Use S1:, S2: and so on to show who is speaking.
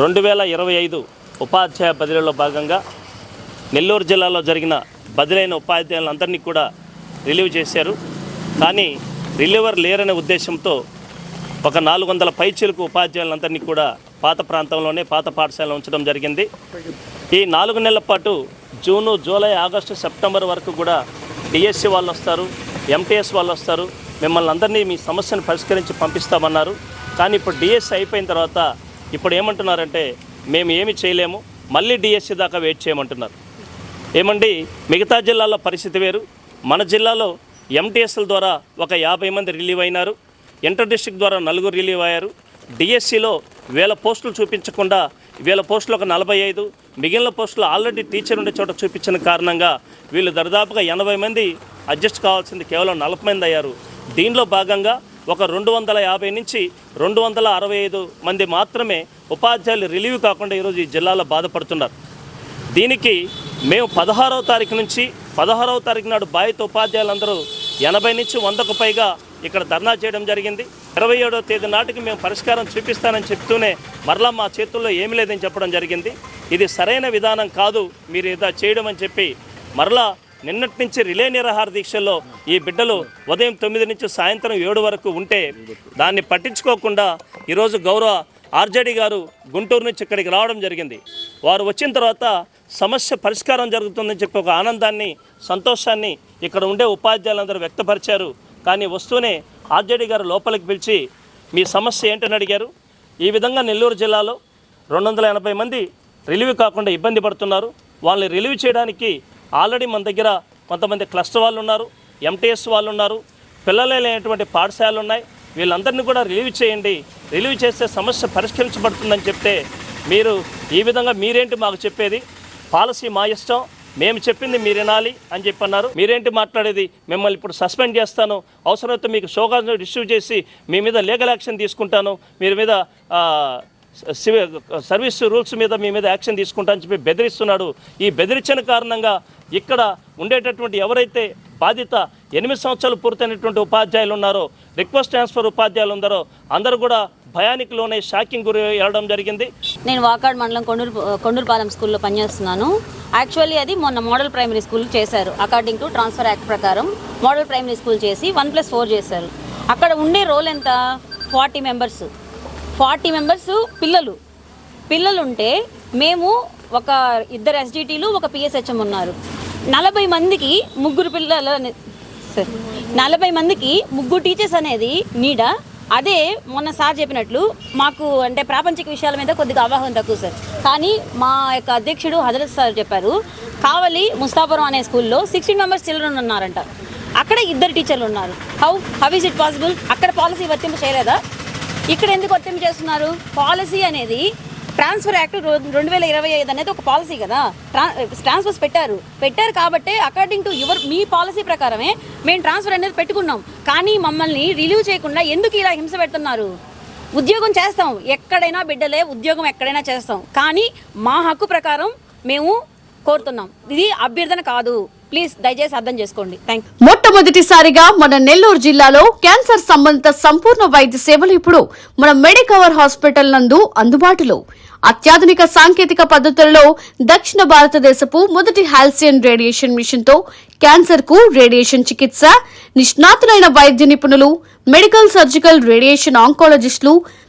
S1: రెండు వేల ఇరవై ఐదు ఉపాధ్యాయ బదిలీలో భాగంగా నెల్లూరు జిల్లాలో జరిగిన బదిలైన ఉపాధ్యాయులందరినీ కూడా రిలీవ్ చేశారు. కానీ రిలీవర్ లేరనే ఉద్దేశంతో ఒక నాలుగు వందల పైచీలకు ఉపాధ్యాయులందరినీ కూడా పాత ప్రాంతంలోనే పాత పాఠశాలలో ఉంచడం జరిగింది. ఈ నాలుగు నెలల పాటు జూను జూలై ఆగస్టు సెప్టెంబర్ వరకు కూడా డిఎస్సి వాళ్ళు వస్తారు ఎంటీఎస్ వాళ్ళు వస్తారు. మిమ్మల్ని అందరినీ మీ సమస్యను పరిష్కరించి పంపిస్తామన్నారు. కానీ ఇప్పుడు డిఎస్సి అయిపోయిన తర్వాత ఇప్పుడు ఏమంటున్నారంటే మేము ఏమి చేయలేము మళ్ళీ డిఎస్సి దాకా వెయిట్ చేయమంటున్నారు. ఏమండి మిగతా జిల్లాల్లో పరిస్థితి వేరు. మన జిల్లాలో ఎంటీఎస్ఎల్ ద్వారా ఒక యాభై మంది రిలీవ్ అయినారు. ఇంటర్ డిస్టిక్ ద్వారా నలుగురు రిలీవ్ అయ్యారు. డిఎస్సిలో వేల పోస్టులు చూపించకుండా వీళ్ళ పోస్టులు ఒక నలభై ఐదు మిగిలిన పోస్టులు ఆల్రెడీ టీచర్ ఉండే చోట చూపించిన కారణంగా వీళ్ళు దరిదాపుగా ఎనభై మంది అడ్జస్ట్ కావాల్సింది కేవలం నలభై మంది అయ్యారు. దీనిలో భాగంగా ఒక రెండు వందల యాభై నుంచి రెండు వందల అరవై ఐదు మంది మాత్రమే ఉపాధ్యాయులు రిలీవ్ కాకుండా ఈరోజు ఈ జిల్లాలో బాధపడుతున్నారు. దీనికి మేము పదహారవ తారీఖు నుంచి పదహారవ తారీఖు నాడు బాధిత ఉపాధ్యాయులందరూ ఎనభై నుంచి వందకు పైగా ఇక్కడ ధర్నా చేయడం జరిగింది. ఇరవై ఏడవ తేదీ నాటికి మేము పరిష్కారం చూపిస్తానని చెప్తూనే మరలా మా చేతుల్లో ఏమీ లేదని చెప్పడం జరిగింది. ఇది సరైన విధానం కాదు మీరు ఇదా చేయడం అని చెప్పి మరలా నిన్నటి నుంచి రిలే నిరాహార దీక్షల్లో ఈ బిడ్డలు ఉదయం తొమ్మిది నుంచి సాయంత్రం ఏడు వరకు ఉంటే దాన్ని పట్టించుకోకుండా ఈరోజు గౌరవ ఆర్జేడీ గారు గుంటూరు నుంచి ఇక్కడికి రావడం జరిగింది. వారు వచ్చిన తర్వాత సమస్య పరిష్కారం జరుగుతుందని చెప్పి ఒక ఆనందాన్ని సంతోషాన్ని ఇక్కడ ఉండే ఉపాధ్యాయులందరూ వ్యక్తపరిచారు. కానీ వస్తూనే ఆర్జేడీ గారు లోపలికి పిలిచి మీ సమస్య ఏంటని అడిగారు. ఈ విధంగా నెల్లూరు జిల్లాలో రెండు వందల ఎనభై మంది రిలీవ్ కాకుండా ఇబ్బంది పడుతున్నారు. వాళ్ళని రిలీవ్ చేయడానికి ఆల్రెడీ మన దగ్గర కొంతమంది క్లస్టర్ వాళ్ళు ఉన్నారు ఎంటీఎస్ వాళ్ళు ఉన్నారు పిల్లలే లేనటువంటి పాఠశాలలు ఉన్నాయి. వీళ్ళందరినీ కూడా రిలీవ్ చేయండి. రిలీవ్ చేస్తే సమస్య పరిష్కరించబడుతుందని చెప్తే మీరు ఈ విధంగా మీరేంటి మాకు చెప్పేది? పాలసీ మా ఇష్టం మేము చెప్పింది మీరు వినాలి అని చెప్పి అన్నారు మీరేంటి మాట్లాడేది? మిమ్మల్ని ఇప్పుడు సస్పెండ్ చేస్తాను. అవసరమైతే మీకు షోగా ఇష్యూ చేసి మీ మీద లీగల్ యాక్షన్ తీసుకుంటాను. మీరు మీద సర్వీస్ రూల్స్ మీద మీ మీద యాక్షన్ తీసుకుంటా అని చెప్పి బెదిరిస్తున్నాడు. ఈ బెదిరించిన కారణంగా ఇక్కడ ఉండేటటువంటి ఎవరైతే బాధిత ఎనిమిది సంవత్సరాలు పూర్తయినటువంటి ఉపాధ్యాయులు ఉన్నారో రిక్వెస్ట్ ట్రాన్స్ఫర్ ఉపాధ్యాయులు ఉన్నారో అందరూ కూడా భయానికి లోనే షాకింగ్ గురి వెళ్ళడం జరిగింది.
S2: నేను వాకాడ్ మండలం కొండూరు కొండూరుపాలెం స్కూల్లో పనిచేస్తున్నాను. యాక్చువల్లీ అది మొన్న మోడల్ ప్రైమరీ స్కూల్ చేశారు. అకార్డింగ్ టు ట్రాన్స్ఫర్ యాక్ట్ ప్రకారం మోడల్ ప్రైమరీ స్కూల్ చేసి వన్ ప్లస్ ఫోర్ చేశారు. అక్కడ ఉండే రోల్ ఎంత? Forty members. ఫార్టీ మెంబర్స్ పిల్లలు. పిల్లలు ఉంటే మేము ఒక ఇద్దరు ఎస్జిటీలు ఒక పిఎస్హెచ్ఎం ఉన్నారు. నలభై మందికి ముగ్గురు పిల్లలు నలభై మందికి ముగ్గురు టీచర్స్ అనేది నీడ. అదే మొన్న సార్ చెప్పినట్లు మాకు అంటే ప్రాపంచిక విషయాల మీద కొద్దిగా అవగాహన తక్కువ సార్. కానీ మా యొక్క అధ్యక్షుడు హజరత్ సార్ చెప్పారు కావలి ముస్తాపురం అనే స్కూల్లో సిక్స్టీన్ మెంబర్స్ చిల్డ్రన్ ఉన్నారంట. అక్కడ ఇద్దరు టీచర్లు ఉన్నారు. How how is it possible? అక్కడ పాలసీ వర్తింపు చేయలేదా? ఇక్కడ ఎందుకు వర్తింపు చేస్తున్నారు? పాలసీ అనేది ట్రాన్స్ఫర్ యాక్ట్ రెండు వేల ఇరవై ఐదు అనేది ఒక పాలసీ కదా. ట్రాన్స్ఫర్స్ పెట్టారు. పెట్టారు కాబట్టి అకార్డింగ్ టు యువర్ మీ పాలసీ ప్రకారమే మేము ట్రాన్స్ఫర్ అనేది పెట్టుకున్నాం. కానీ మమ్మల్ని రిలీవ్ చేయకుండా ఎందుకు ఇలా హింస పెడుతున్నారు? ఉద్యోగం చేస్తాం. ఎక్కడైనా బిడ్డలే ఉద్యోగం ఎక్కడైనా చేస్తాం. కానీ మా హక్కు ప్రకారం మేము కోరుతున్నాం. ఇది అభ్యర్థన కాదు. ప్లీజ్ దయచేసి అర్థం చేసుకోండి. థ్యాంక్
S3: మొట్టమొదటిసారిగా మన నెల్లూరు జిల్లాలో క్యాన్సర్ సంబంధిత సంపూర్ణ వైద్య సేవలు ఇప్పుడు మన మెడికవర్ హాస్పిటల్ నందు అందుబాటులో. అత్యాధునిక సాంకేతిక పద్ధతులలో దక్షిణ భారతదేశపు మొదటి హాల్సియన్ రేడియేషన్ మిషన్తో క్యాన్సర్కు రేడియేషన్ చికిత్స నిష్ణాతులైన వైద్య నిపుణులు మెడికల్ సర్జికల్ రేడియేషన్ ఆంకాలజిస్టులు